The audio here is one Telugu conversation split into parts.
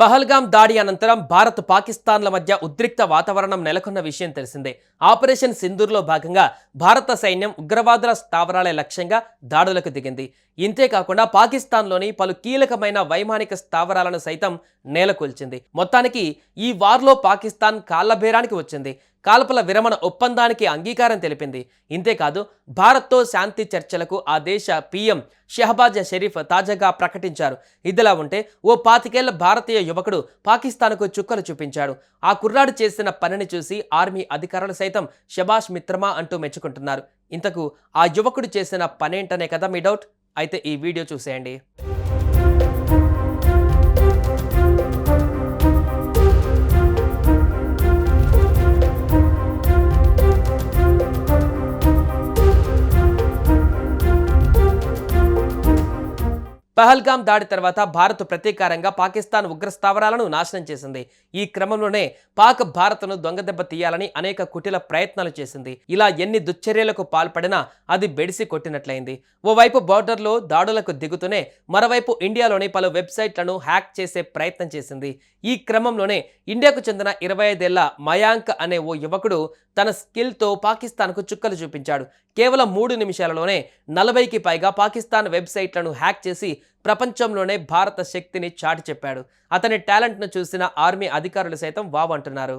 పహల్గాం దాడి అనంతరం భారత్ పాకిస్తాన్ల మధ్య ఉద్రిక్త వాతావరణం నెలకొన్న విషయం తెలిసిందే. ఆపరేషన్ సింధూర్లో భాగంగా భారత సైన్యం ఉగ్రవాదుల స్థావరాలే లక్ష్యంగా దాడులకు దిగింది. ఇంతేకాకుండా పాకిస్తాన్లోని పలు కీలకమైన వైమానిక స్థావరాలను సైతం నేలకొల్చింది. మొత్తానికి ఈ వార్లో పాకిస్తాన్ కాళ్ళబేరానికి వచ్చింది. కాల్పల విరమణ ఒప్పందానికి అంగీకారం తెలిపింది. ఇంతేకాదు భారత్తో శాంతి చర్చలకు ఆ దేశ పీఎం షెహబాజ్ షరీఫ్ తాజాగా ప్రకటించారు. ఇదిలా ఉంటే ఓ పాతికేళ్ళ భారతీయ యువకుడు పాకిస్తాన్కు చుక్కలు చూపించాడు. ఆ కుర్రాడు చేసిన పనిని చూసి ఆర్మీ అధికారులు సైతం షబాష్ మిత్రమా అంటూ మెచ్చుకుంటున్నారు. ఇంతకు ఆ యువకుడు చేసిన పనేంటనే కదా మీ డౌట్? అయితే ఈ వీడియో చూసేయండి. పహల్గాం దాడి తర్వాత భారత్ ప్రతీకారంగా పాకిస్తాన్ ఉగ్ర స్థావరాలను నాశనం చేసింది. ఈ క్రమంలోనే పాక్ భారత్ను దొంగదెబ్బ తీయాలని అనేక కుటిల ప్రయత్నాలు చేసింది. ఇలా ఎన్ని దుశ్చర్యలకు పాల్పడినా అది బెడిసి కొట్టినట్లయింది. ఓవైపు బోర్డర్లో దాడులకు దిగుతూనే మరోవైపు ఇండియాలోని పలు వెబ్సైట్లను హ్యాక్ చేసే ప్రయత్నం చేసింది. ఈ క్రమంలోనే ఇండియాకు చెందిన ఇరవై ఐదేళ్ళ మయాంక్ అనే ఓ యువకుడు తన స్కిల్తో పాకిస్తాన్కు చుక్కలు చూపించాడు. కేవలం మూడు నిమిషాలలోనే నలభైకి పైగా పాకిస్తాన్ వెబ్సైట్లను హ్యాక్ చేసి ప్రపంచంలోనే భారత శక్తిని చాటి చెప్పాడు అతని టాలెంట్ను చూసిన ఆర్మీ అధికారులు సైతం వావ్ అంటున్నారు.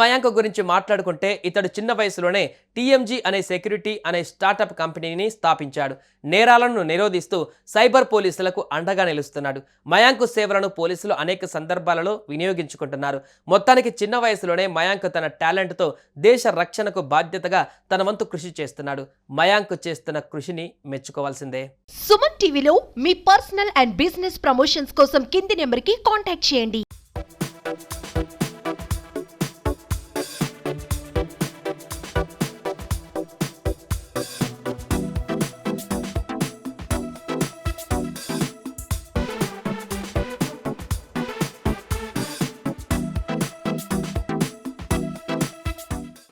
మయాంక్ గురించి మాట్లాడుకుంటే ఇతడు చిన్న వయసులోనే టీఎంజీ అనే సెక్యూరిటీ అనే స్టార్టప్ కంపెనీని స్థాపించాడు. నేరాలను నిరోధిస్తూ సైబర్ పోలీసులకు అండగా నిలుస్తున్నాడు. మయాంక్ సేవలను పోలీసులు అనేక సందర్భాలలో వినియోగించుకుంటున్నారు. మొత్తానికి చిన్న వయసులోనే మయాంక్ తన టాలెంట్తో దేశ రక్షణకు బాధ్యతగా తన వంతు కృషి చేస్తున్నాడు. మయాంక్ చేస్తున్న కృషిని మెచ్చుకోవాల్సిందే. సుమన్ టీవీలో మీ పర్సనల్ అండ్ బిజినెస్ ప్రమోషన్స్ కోసం కింది నెంబర్కి కాంటాక్ట్ చేయండి.